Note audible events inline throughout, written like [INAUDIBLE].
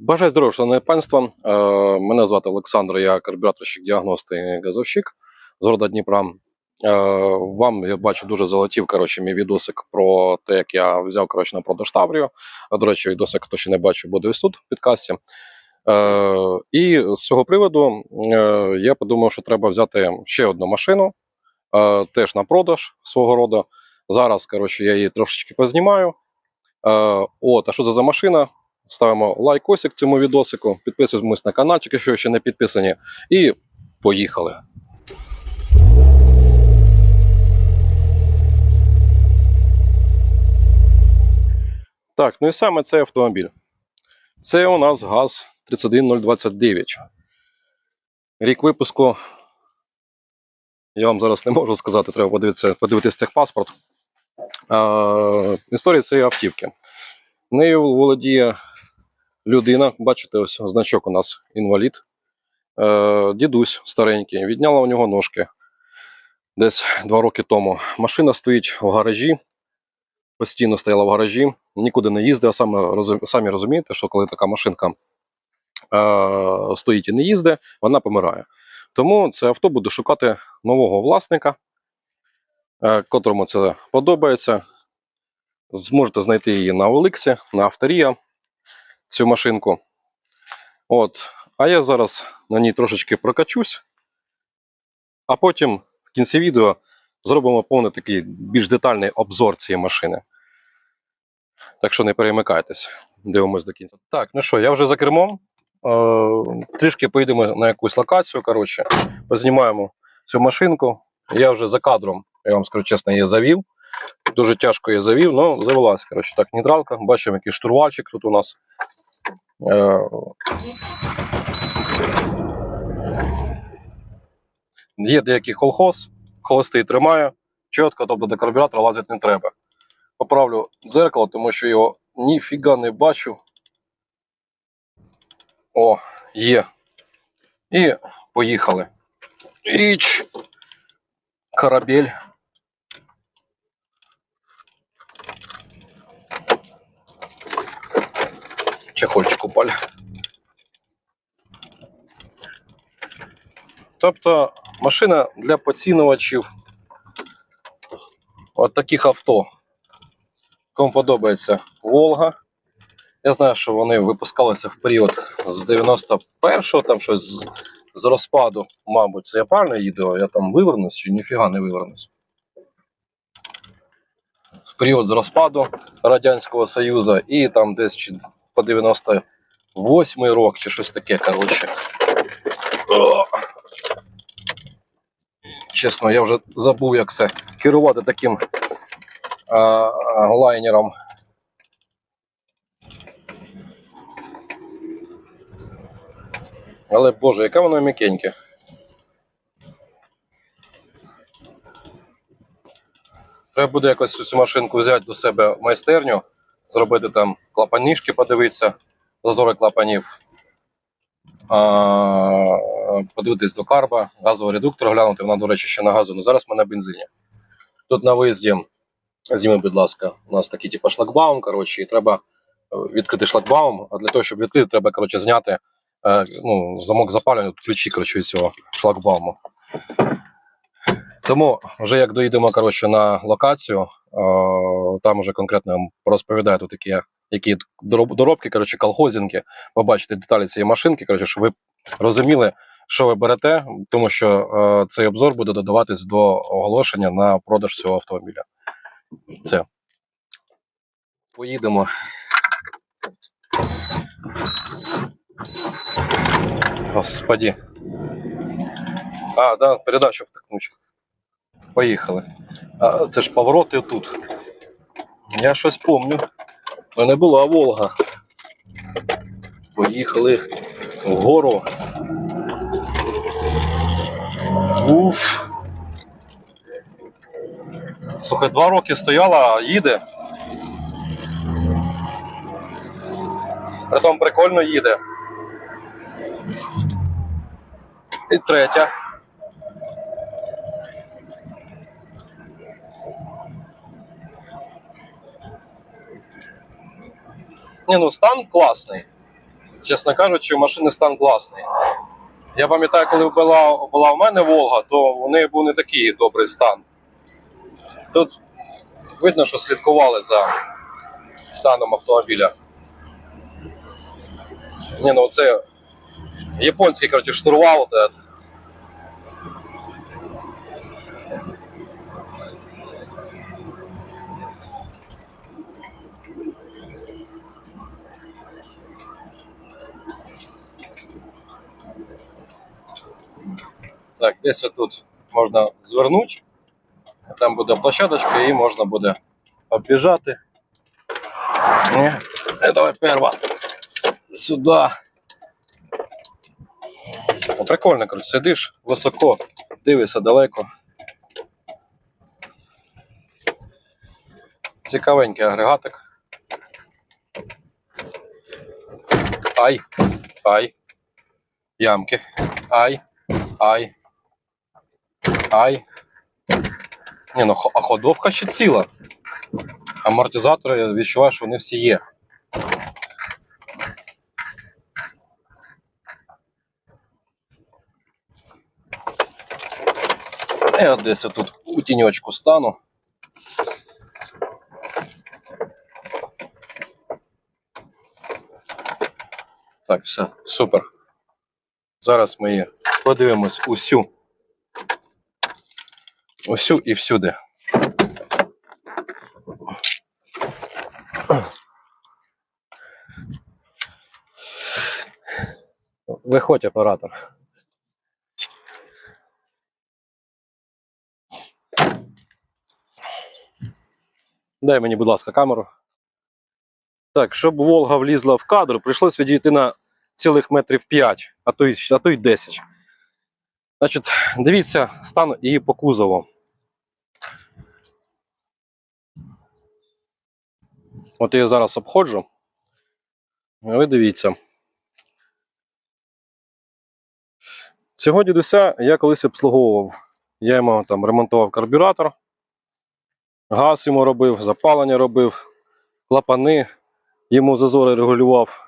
Бажаю здоров'я, шановне панство. Е, Мене звати Олександр, я карбюраторщик, діагност і газовщик з города Дніпра. Е, Вам я бачу дуже залетів коротше, мій відосик про те, як я взяв коротше, на продаж Таврію. До речі, відосик, хто ще не бачив, буде ось тут в підкасті. Е, І з цього приводу я подумав, що треба взяти ще одну машину, теж на продаж свого роду. Зараз коротше, я її трошечки познімаю. От, а що це за машина? Ставимо лайкосик цьому відосику, підписуємось на каналчик, якщо ще не підписані. І поїхали. Так, ну і саме цей автомобіль. Це у нас ГАЗ 31029. Рік випуску. Я вам зараз не можу сказати, треба подивитися, подивитися техпаспорт. А, історія цієї автівки. Нею володіє людина, бачите, ось значок у нас інвалід. Е, дідусь старенький, відняла у нього ножки десь два роки тому. Машина стоїть в гаражі, постійно стояла в гаражі, нікуди не їздить, а саме самі розумієте, що коли така машинка е, стоїть і не їздить, вона помирає. Тому це авто буде шукати нового власника, е, котрому це подобається. Зможете знайти її на Оликсі, на Авторія, цю машинку. От. А я зараз на ній трошечки прокачусь, а потім в кінці відео зробимо повний такий більш детальний обзор цієї машини. Так що не перемикайтесь, дивимось до кінця. Так, ну що, я вже за кермом. Е, трішки поїдемо на якусь локацію. Коротше, познімаємо цю машинку. Я вже за кадром, я вам скажу чесно, її завів. Дуже тяжко я завів, але завелась. Коротше, так, нейтралка. Бачимо, який штурвальчик тут у нас. Е, Є деякий колхоз, холостий тримає, чітко, тобто до карбюратора лазити не треба. Поправлю дзеркало, тому що його ніфіга не бачу. О, є. І поїхали. Іч. Корабель. Чехольчик упали. Тобто машина для поцінувачів от таких авто. Кому подобається Волга. Я знаю, що вони випускалися в період з 91-го, там щось з, з розпаду, мабуть, це я правильно їду, я там вивернусь чи ніфіга не вивернусь. В період з розпаду Радянського Союзу і там десь чи по 98 рок чи щось таке, коротше. Чесно, я вже забув, як це керувати таким а, а, лайнером. Але боже, яке воно м'якеньке. Треба буде якось цю машинку взяти до себе в майстерню, зробити там клапанішки, подивитися, зазори клапанів, подивитись до карба, газовий редуктор глянути, вона, до речі, ще на газу, але зараз ми на бензині. Тут на виїзді, зніми, будь ласка, у нас такий типу шлагбаум, коротше, і треба е, відкрити шлагбаум, а для того, щоб відкрити, треба коротше, зняти е, ну, замок запалювання, ключі коротше, від цього шлагбауму. Тому вже як доїдемо коротше, на локацію, е, там вже конкретно розповідаю тут такі, які доробки, коротше, колхозінки, побачите деталі цієї машинки, коротше, щоб ви розуміли, що ви берете, тому що е, цей обзор буде додаватись до оголошення на продаж цього автомобіля. Це. Поїдемо. Господи. А, да, передачу втикнуть. Поїхали. А, це ж повороти тут. Я щось помню. У мене була Волга. Поїхали вгору. Уф. Слухай, два роки стояла, їде. Притом прикольно їде. І третя. Ні, ну стан класний. чесно кажучи, машини стан класний. Я пам'ятаю, коли була, була у мене Волга, то у неї був не такий добрий стан. Тут видно, що слідкували за станом автомобіля. Ні, ну це японський коротше, штурвал. Де. Так, десь отут можна звернути. Там буде площадочка і можна буде оббіжати. Ні. Е, Давай перва. Сюди. Прикольно, коротше, сидиш високо, дивишся далеко. Цікавенький агрегатик. Ай, ай. Ямки. Ай, ай. Ай. Ні, ну а ходовка ще ціла. Амортизатори, я відчуваю, що вони всі є. Я десь тут у тіньочку стану. Так, все, супер. Зараз ми подивимось усю. Усю і всюди. Виходь, оператор. Дай мені, будь ласка, камеру. Так, щоб Волга влізла в кадр, прийшлось відійти на цілих метрів 5, а то й, а то й 10. Значить, дивіться стан її по кузову. От я зараз обходжу. Ви дивіться. Цього дідуся я колись обслуговував. Я йому там ремонтував карбюратор, газ йому робив, запалення робив, клапани йому зазори регулював.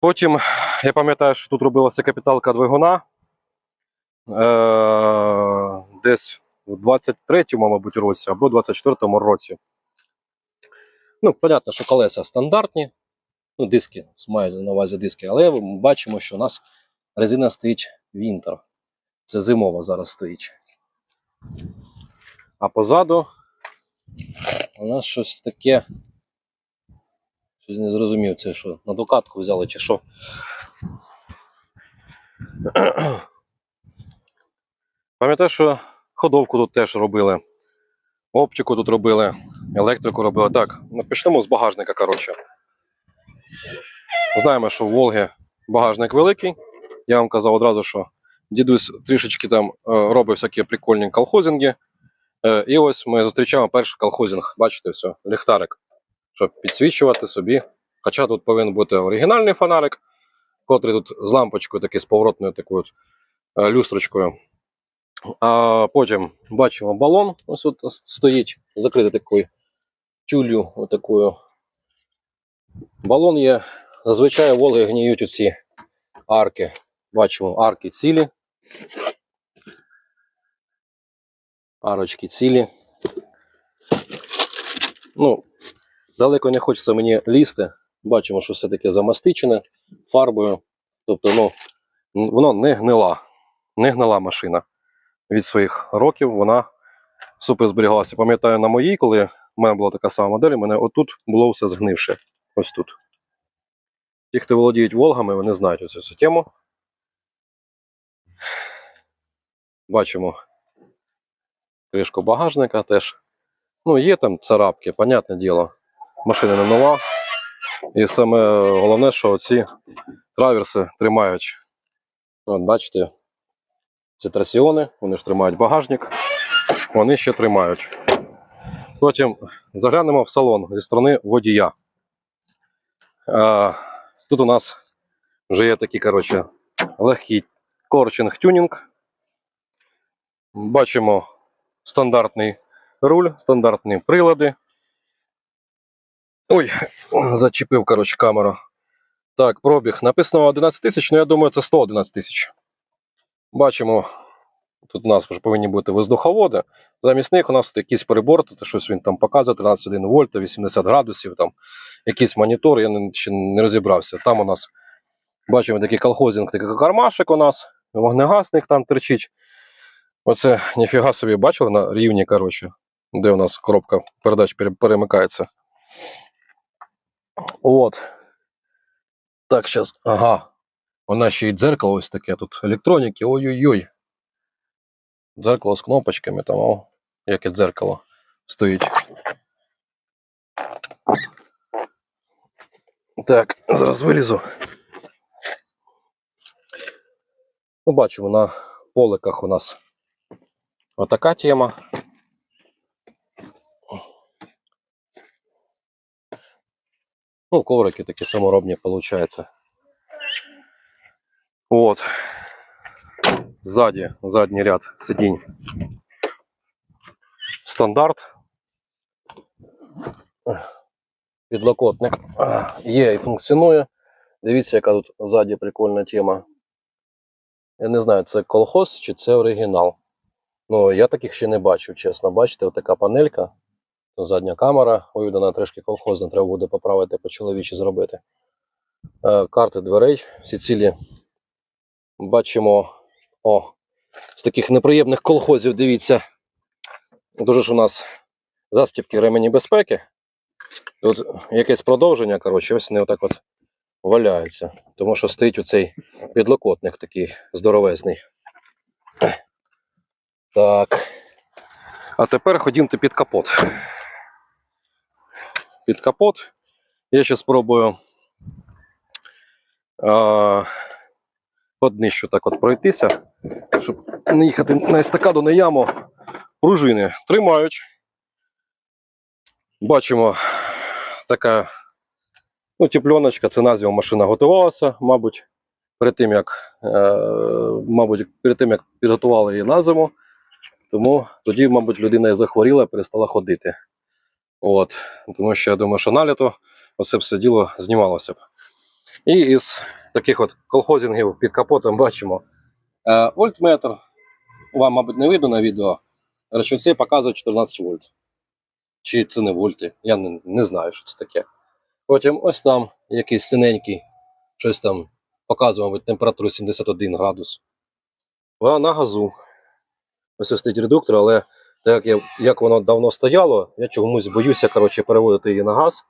Потім я пам'ятаю, що тут робилася капіталка двигуна. Е- десь у 23-му, мабуть, році або 24-му році. Ну, понятно, що колеса стандартні, ну, диски, маю на увазі диски, але ми бачимо, що у нас резина стоїть Вінтер. Це зимова зараз стоїть. А позаду у нас щось таке. Щось не зрозумів, це що, на дукатку взяли чи що. Пам'ятаю, що ходовку тут теж робили, оптику тут робили, електрику робили. Так, ну, почнемо з багажника, коротше. Знаємо, що в Волги багажник великий. Я вам казав одразу, що дідусь трішечки там е, робить всякі прикольні колхозинги. Е, і ось ми зустрічаємо перший колхозинг. Бачите, все, ліхтарик, щоб підсвічувати собі. Хоча тут повинен бути оригінальний фонарик, котрий тут з лампочкою, такий з поворотною такою е, люстрочкою. А потім бачимо балон, ось тут стоїть, закритий такою тюлью. Отакою. Балон є. Зазвичай Волги гніють оці арки. Бачимо арки цілі. Арочки цілі. Ну, далеко не хочеться мені лізти. Бачимо, що все таке замастичене фарбою. Тобто, ну, воно не гнила. Не гнила машина. Від своїх років вона супер зберігалася. Пам'ятаю на моїй, коли в мене була така сама модель, у мене отут було все згнивше. Ось тут. Ті, хто володіють Волгами, вони знають оцю цю тему. Бачимо кришку багажника теж. Ну, є там царапки, понятне діло. Машина не нова. І саме головне, що ці траверси тримають. От, бачите, це трасіони, вони ж тримають багажник, вони ще тримають. Потім заглянемо в салон зі сторони водія. Тут у нас вже є такий, коротше, легкий корчинг тюнінг. Бачимо стандартний руль, стандартні прилади. Ой, [CLEARS THROAT] зачепив, коротше, камеру. Так, пробіг. Написано 11 тисяч, ну я думаю, це 111 тисяч. Бачимо, тут у нас вже повинні бути воздуховоди. Замість них у нас тут якийсь прибор, тут щось він там показує 13,1 вольта, 80 градусів, там якийсь монітор, я не, ще не розібрався. Там у нас бачимо такий колхозинг, такий кармашик у нас, вогнегасник там терчить. Оце ніфіга собі бачили на рівні, коротше, де у нас коробка передач перемикається. От. Так, зараз. Ага. Вона ще й дзеркало ось таке тут. Електроніки, ой-ой-ой. Дзеркало з кнопочками там, о, яке дзеркало стоїть. Так, зараз вилізу. Ну, бачимо, на поликах у нас отака тема. Ну, коврики такі саморобні, виходить. Вот. Сзади, задний ряд сидінь. Стандарт. Підлокотник є і функціонує. Дивіться, яка тут ззаді прикольна тема. Я не знаю, це колхоз чи це оригінал. Ну, я таких ще не бачив, чесно. Бачите, отака панелька, задня камера. Ой, трішки колхозна, треба буде поправити по-чоловічі зробити. Е, карти дверей, всі цілі. Бачимо, о, з таких неприємних колхозів, дивіться. Дуже ж у нас застібки ремені безпеки. От якесь продовження, коротше, ось вони отак от валяються. Тому що стоїть оцей підлокотник такий здоровезний. Так. А тепер ходімте під капот. Під капот. Я ще спробую по днищу так от пройтися, щоб не їхати на естакаду, на яму. Пружини тримають. Бачимо така ну, тепленочка, це назвімо машина готувалася, мабуть, перед тим, як, е, мабуть, перед тим, як підготували її на зиму. Тому тоді, мабуть, людина і захворіла, перестала ходити. От. Тому що я думаю, що наліто оце все діло знімалося б. І із таких от колхозінгів під капотом бачимо е, вольтметр. Вам, мабуть, не видно на відео. Речі, це показує 14 вольт. Чи це не вольти? Я не, не знаю, що це таке. Потім ось там якийсь синенький, щось там показує, мабуть, температуру 71 градус. А на газу. Ось стоїть редуктор, але так як, я, як воно давно стояло, я чомусь боюся коротше, переводити її на газ.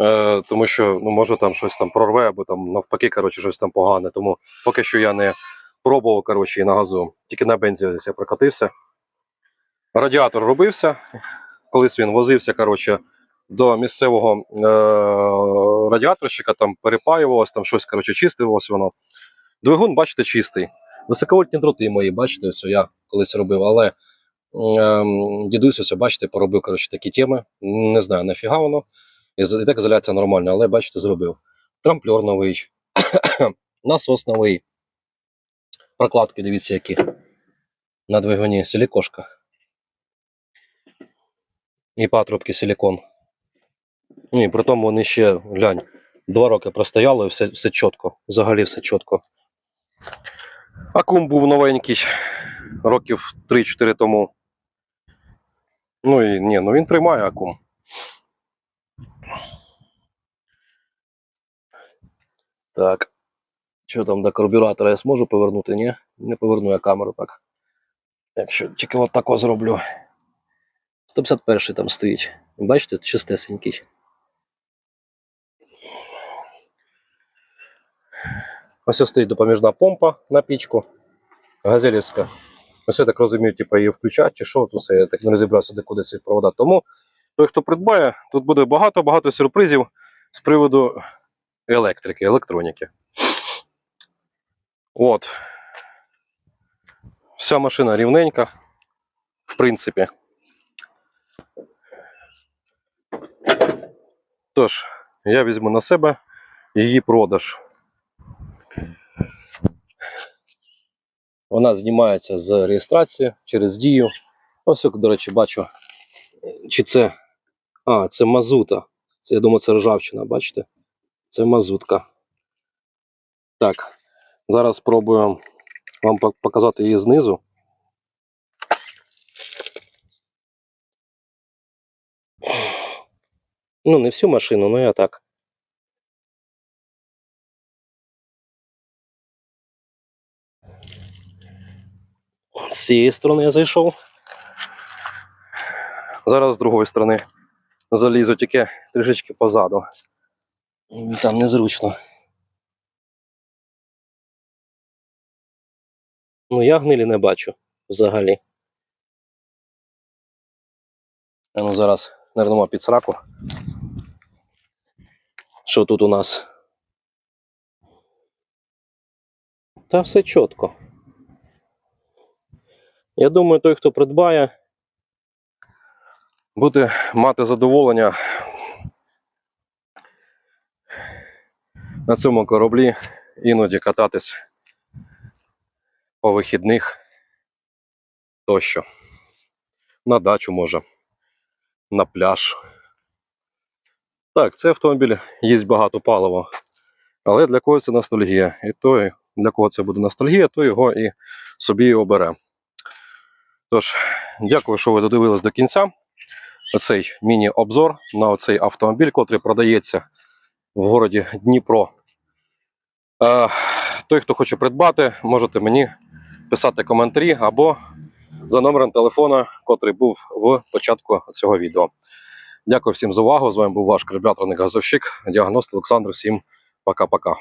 Е, тому що ну, може там щось там прорве, або там навпаки, коротше, щось там погане. Тому поки що я не пробував коротше, і на газу. Тільки на бензі я прокатився. Радіатор робився. Колись він возився коротше, до місцевого е- радіаторщика, там перепаювалось, там щось коротше, чистилось воно. Двигун, бачите, чистий. Високовольтні дроти мої, бачите, ось я колись робив, але ем, дідусь, ось, бачите, поробив коротше, такі теми. Не знаю, нафіга воно. І так ізоляція нормальна, але бачите, зробив. Трамплер новий, [COUGHS] насос новий. Прокладки, дивіться, які. На двигуні силікошка. І патрубки силікон. Ну і при тому вони ще, глянь, два роки простояли, все, все чітко. Взагалі все чітко. Акум був новенький років 3-4 тому. Ну і ні, ну він тримає акум. Так. Що там до карбюратора я зможу повернути? Ні? Не поверну я камеру так. Якщо тільки от тако зроблю. 151 там стоїть. Бачите, чистесенький. Ось стоїть допоміжна помпа на пічку. Газелівська. Ось я так розумію, типу, її включать чи що, тут все, я так не розібрався, де куди ці провода. Тому той, хто придбає, тут буде багато-багато сюрпризів з приводу електрики, електроніки. От. Вся машина рівненька, в принципі. Тож, я візьму на себе її продаж. Вона знімається з реєстрації через дію. Ось, як, до речі, бачу. Чи це. А, це мазута. Це, я думаю, це ржавчина, бачите? Це мазутка. Так, зараз спробую вам показати її знизу. Ну, не всю машину, но я так. З цієї сторони я зайшов. Зараз з другої сторони залізу тільки трішечки позаду. Там незручно. Ну, я гнилі не бачу взагалі. А ну зараз нирнемо під сраку. Що тут у нас? Та все чітко. Я думаю, той, хто придбає, буде мати задоволення на цьому кораблі іноді кататись по вихідних тощо. На дачу може, на пляж. Так, цей автомобіль їсть багато палива. Але для когось це ностальгія. І той, для кого це буде ностальгія, то його і собі обере. Тож, дякую, що ви додивились до кінця. Оцей міні-обзор на оцей автомобіль, котрий продається в городі Дніпро. Е, той, хто хоче придбати, можете мені писати коментарі або за номером телефона, котрий був в початку цього відео. Дякую всім за увагу. З вами був ваш корабляторник газовщик, діагност Олександр. Всім пока-пока.